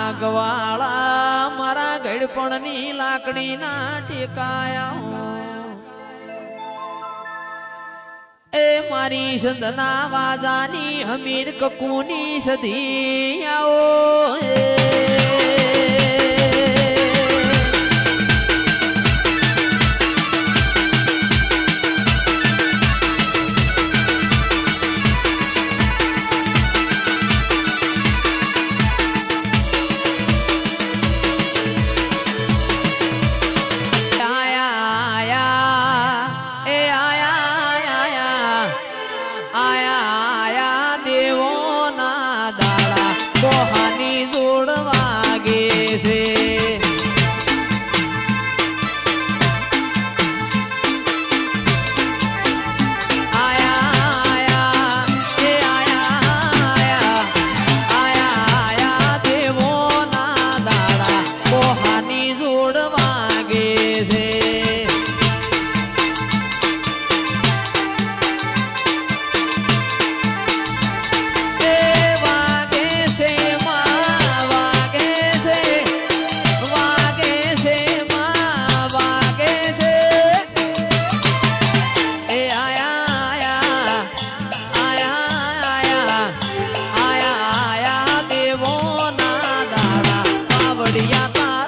ના ગવાળા મારા લાકડી લાકડીના ટેકાયા એ મારી સંધના વાજાની હમીર કકુની સધી આવો વાગે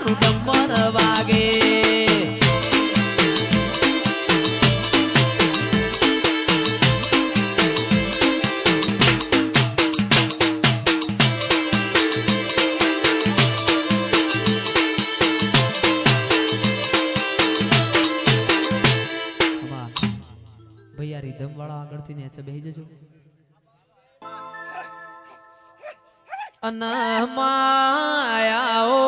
તારું ડમર વાગે રીધમ વાળા આગળથી નેચે બેસી જજો અન માયાઓ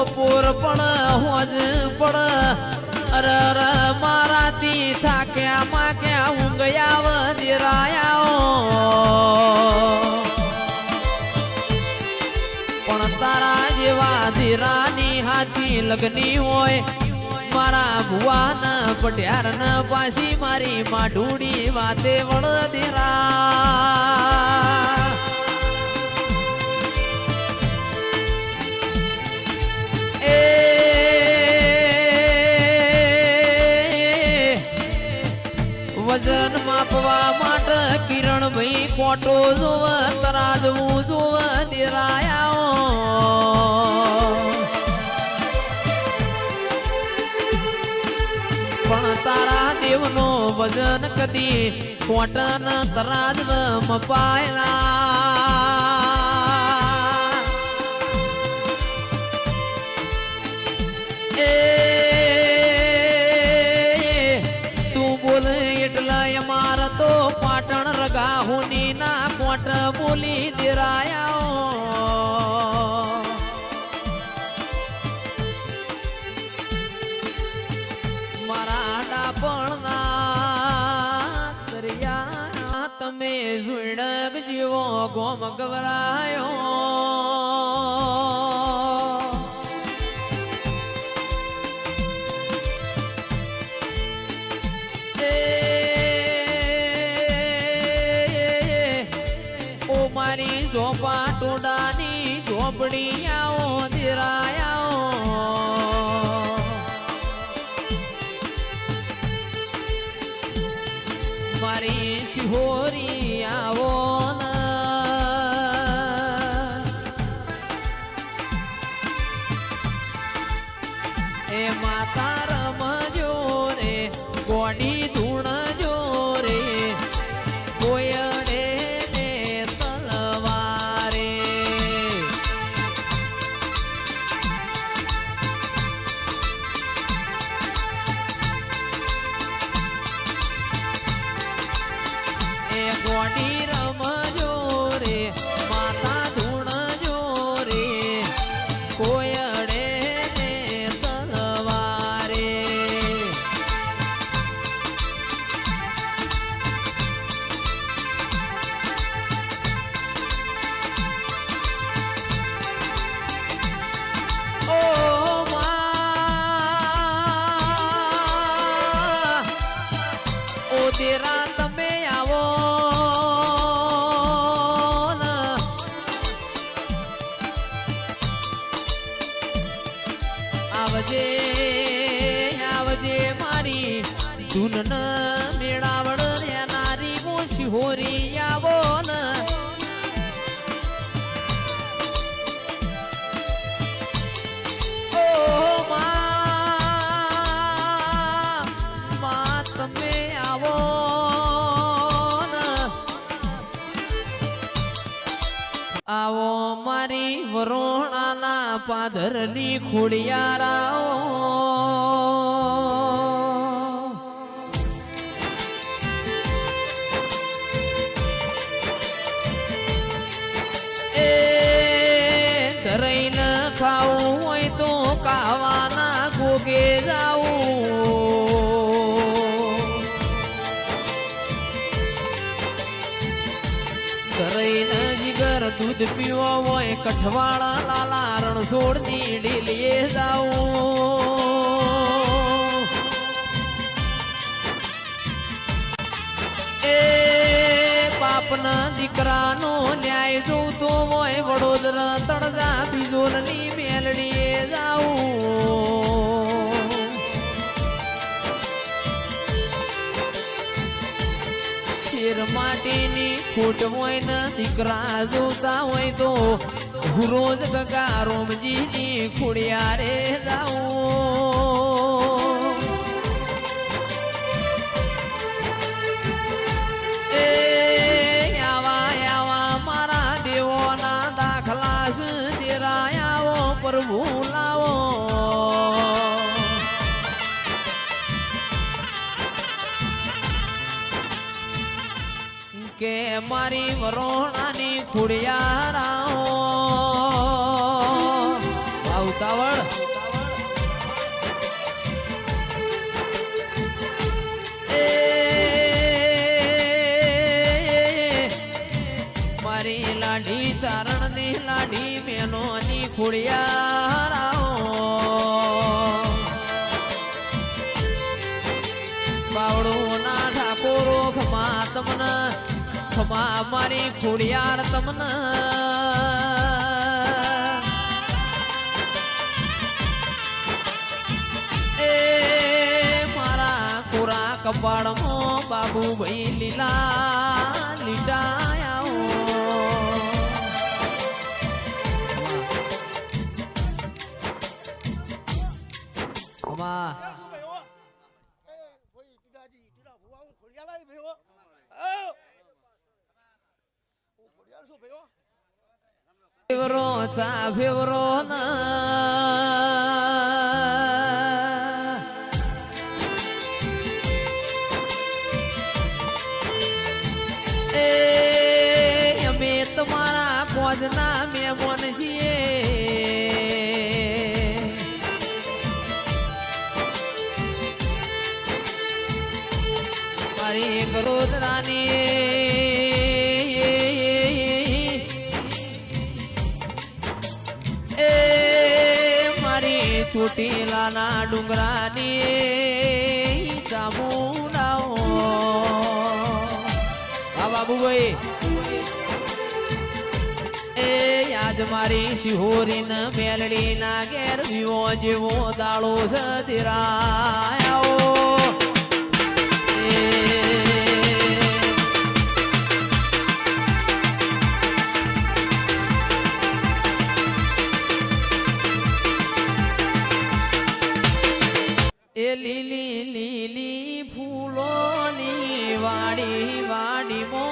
બપોર પણ હોજ પણ અર અર, મારાથી થાક્યા માક્યા ગયા વજરાયા પણ તારા જેવા ધીરાની હાથી લગની હોય, મારા ભુવાન પટ્યાર ન પાછી મારી માઢુડી વાતે વળદેરા એ વજન માપવા માટે કિરણ ભાઈ કોટો જોવ તરાજવું જોવ, દેરાયા. પણ તારા દેવનો વજન કદી કોટન તરાજ મપાયલા. બોલી દેરાયા મારા ડાપણના તમે ઝુડક જીવો ગોમ ગવરાયો ટોડાની ઝોપડી આવો દિરાયા મારી શિહોરી આવો એ માતા રમજો રે ગોડી ધૂણજો será પાદરની ખોડિયારાઓ. એ ધરાઈને ખાવું દૂધ પીવો હોય કઠવાળા લાલા રણછોડની ડીલીએ જાઉં. એ બાપના દીકરાનો ન્યાય જોતો હોય વડોદરા તળજા બીજોલની મેલડીએ જાવું શેર માટેની ખોટ હોય ને દીકરા જોતા હોય તો રોજ ગગા રોમજીની ખુડિયારે જાવું એ, આવા આવો, પ્રભુ લાવો. મારી વરોણાની ખુડિયારાઓ આવતાવળ એ મારી લાઢી ચારણની લાઢી મેનો ની ખુડિયારાઓ બાવડો ના ઠાકોરો ખમા તમને ખમા મારી ખોડિયાર તમને. એ મારા કોરા બાબુ ભાઈ લીલા લીટાયા ખમા શું ભયો એ કોઈ ટીડાજી ટીડા ભુવા હું ખોડિયાલા ય ભયો આવ હું ખોડિયાલ છું ભયો ફેવરો ચા ફેવરો અમે તમારા કોજના મહેમાન છીએ મારી ગરોદરાની ચોટીલાના ડુંગરાની ચામુંડાઓ. આ બાબુભાઈ. એ યાદ મારી શિહોરી ન મેલડી ના ઘેર વિવો જેવો દાળો છે એ લીલી લીલી ફૂલોની વાડી વાડી મો